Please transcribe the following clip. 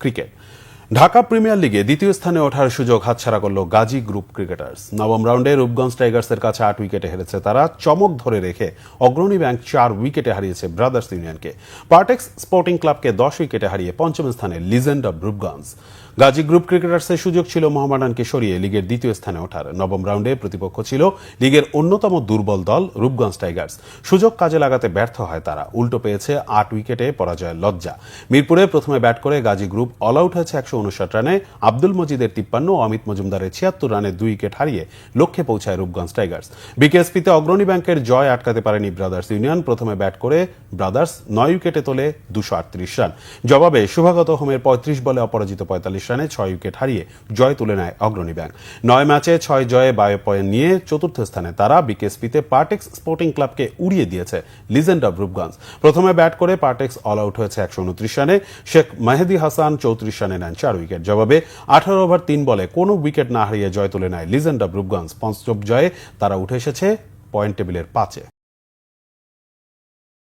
cricket. Dhaka premier লিগে দ্বিতীয় স্থানে ওঠার সুযোগ হাতছাড়া করল গাজী গ্রুপ ক্রিকেটার্স। নবম রাউন্ডে রূপগঞ্জ টাইগার্সের কাছে আট উইকেটে হেরেছে তারা। চমক ধরে রেখে অগ্রণী ব্যাংক চার উইকেটে হারিয়েছে ব্রাদার্স ইউনিয়নকে। পার্টেক্স স্পোর্টিং ক্লাবকে দশ উইকেটে হারিয়ে পঞ্চম স্থানে legend of Rupganj. Gazi group ক্রিকেটার্সের সুযোগ ছিল মোহামেডানকে সরিয়ে লিগের দ্বিতীয় স্থানে ওঠার। নবম রাউন্ডে প্রতিপক্ষ ছিল লিগের অন্যতম দুর্বল দল রূপগঞ্জ টাইগার্স। সুযোগ কাজে লাগাতে ব্যর্থ হয় তারা। উল্টো পেয়েছে আট উইকেটে পরাজয়ের লজ্জা। মিরপুরে প্রথমে ব্যাট করে গাজী গ্রুপ অল আউট হয়েছে একশো উনষাট রানে আব্দুল মজিদের তিপ্পান্ন, অমিত মজুমদারের ছিয়াত্তর রানে দুই উইকেট হারিয়ে লক্ষ্যে পৌঁছায় রূপগঞ্জ টাইগার্স। বিকেএসপিতে অগ্রণী ব্যাংকের জয় আটকাতে পারেনি ব্রাদার্স ইউনিয়ন। প্রথমে ব্যাট করে ব্রাদার্স নয় উইকেটে তোলে দুশো আটত্রিশ রান। জবাবে শুভাগত হোমের পঁয়ত্রিশ বলে অপরাজিত পঁয়তাল্লিশ রানে ছয় উইকেট হারিয়ে জয় তুলে নেয় অগ্রণী ব্যাংক। নয় ম্যাচে ছয় জয়ে বায়ো পয়েন্ট নিয়ে চতুর্থ স্থানে তারা বিকেএসপিতে পার্টেক্স স্পোর্টিং ক্লাবকে উড়িয়ে দিয়েছে লিজেন্ড অব রূপগঞ্জ। প্রথমে ব্যাট করে পার্টেক্স অল আউট হয়েছে একশো উনত্রিশ রানে। শেখ মেহেদি হাসান চৌত্রিশ রানে নেন চার উইকেট জবাবে। আঠারো ওভার তিন বলে কোনো উইকেট না হারিয়ে জয় তুলে নেয় লিজেন্ড অব রূপগঞ্জ। পঞ্চম জয়ে তারা উঠে এসেছে পয়েন্ট টেবিলের পাঁচে।